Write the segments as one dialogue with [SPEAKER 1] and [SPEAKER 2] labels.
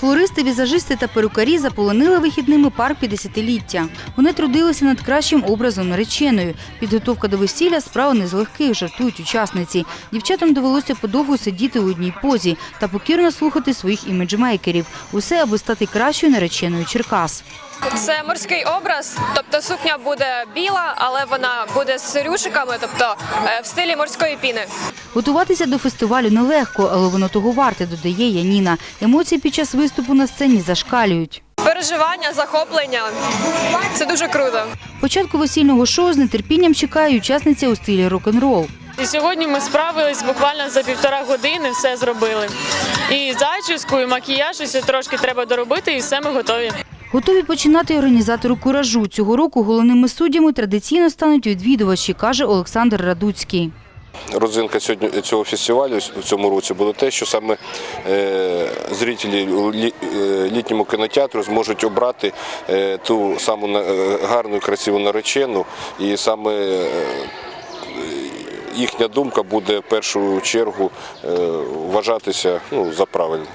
[SPEAKER 1] Флористи, візажисти та перукарі заполонили вихідними пар 50-ліття. Вони трудилися над кращим образом нареченої. Підготовка до весілля справа не з легких, жартують учасниці. Дівчатам довелося подовго сидіти у одній позі та покірно слухати своїх іміджмейкерів. Усе, аби стати кращою нареченою Черкас.
[SPEAKER 2] Це морський образ, тобто сукня буде біла, але вона буде з рюшиками, тобто е, в стилі морської піни.
[SPEAKER 1] Готуватися до фестивалю нелегко, але воно того варте, додає Яніна. Емоції під час виступу на сцені зашкалюють.
[SPEAKER 2] Переживання, захоплення це дуже круто.
[SPEAKER 1] Початку весільного шоу з нетерпінням чекає учасниця у стилі рок-н-рол.
[SPEAKER 3] І сьогодні ми справились буквально за півтора години, все зробили. І зачіску, і макіяж, і все трошки треба доробити, і все ми готові.
[SPEAKER 1] Готові починати й організатори куражу. Цього року головними суддями традиційно стануть відвідувачі, каже Олександр Радуцький.
[SPEAKER 4] Родзинка сьогодні цього фестивалю в цьому році було те, що саме е, зрителі е, літньому кінотеатру зможуть обрати е, ту саму гарну красиву наречену, і саме їхня думка буде в першу чергу е, вважатися ну, за правильну.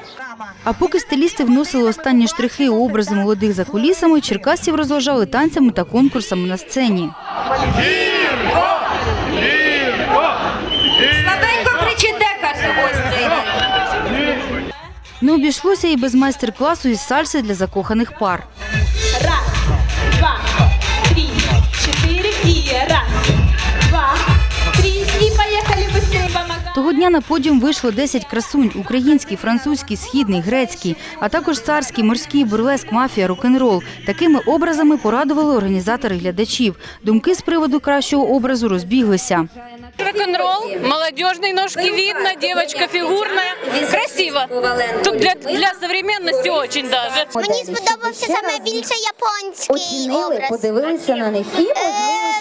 [SPEAKER 1] А поки стилісти вносили останні штрихи у образи молодих за кулісами, черкасців розважали танцями та конкурсами на сцені. Не обійшлося і без майстер-класу із сальси для закоханих пар. Того дня на подіум вийшло 10 красунь – український, французький, східний, грецький, а також царський, морський, бурлеск, мафія, рок-н-рол. Такими образами порадували організатори глядачів. Думки з приводу кращого образу розбіглися.
[SPEAKER 3] Рок-н-рол, молодежний, ножки видно, девочка фігурна, красиво. Тут для, для современности очень даже.
[SPEAKER 5] Мені сподобався саме більше японський образ.
[SPEAKER 6] подивилися на них і можливо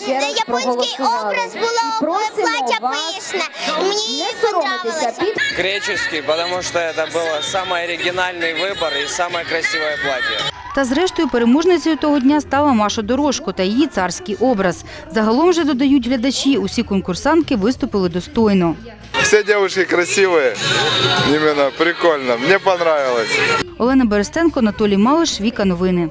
[SPEAKER 5] Е,
[SPEAKER 6] ще раз
[SPEAKER 5] Японський
[SPEAKER 6] проголосували.
[SPEAKER 5] образ було
[SPEAKER 6] просимо
[SPEAKER 5] плаття
[SPEAKER 6] вас
[SPEAKER 5] пишне. Мені
[SPEAKER 6] не соромитися
[SPEAKER 5] понравилося.
[SPEAKER 6] під
[SPEAKER 7] греческий, потому что это был самый оригинальный выбор и самое красивое платье.
[SPEAKER 1] Та зрештою переможницею того дня стала Маша Дорошко та її царський образ. Загалом же додають глядачі, усі конкурсантки виступили достойно.
[SPEAKER 8] Все девушки красивые. Именно прикольно. Мне понравилось.
[SPEAKER 1] Олена Берестенко, Анатолій Малиш, Віка Новини.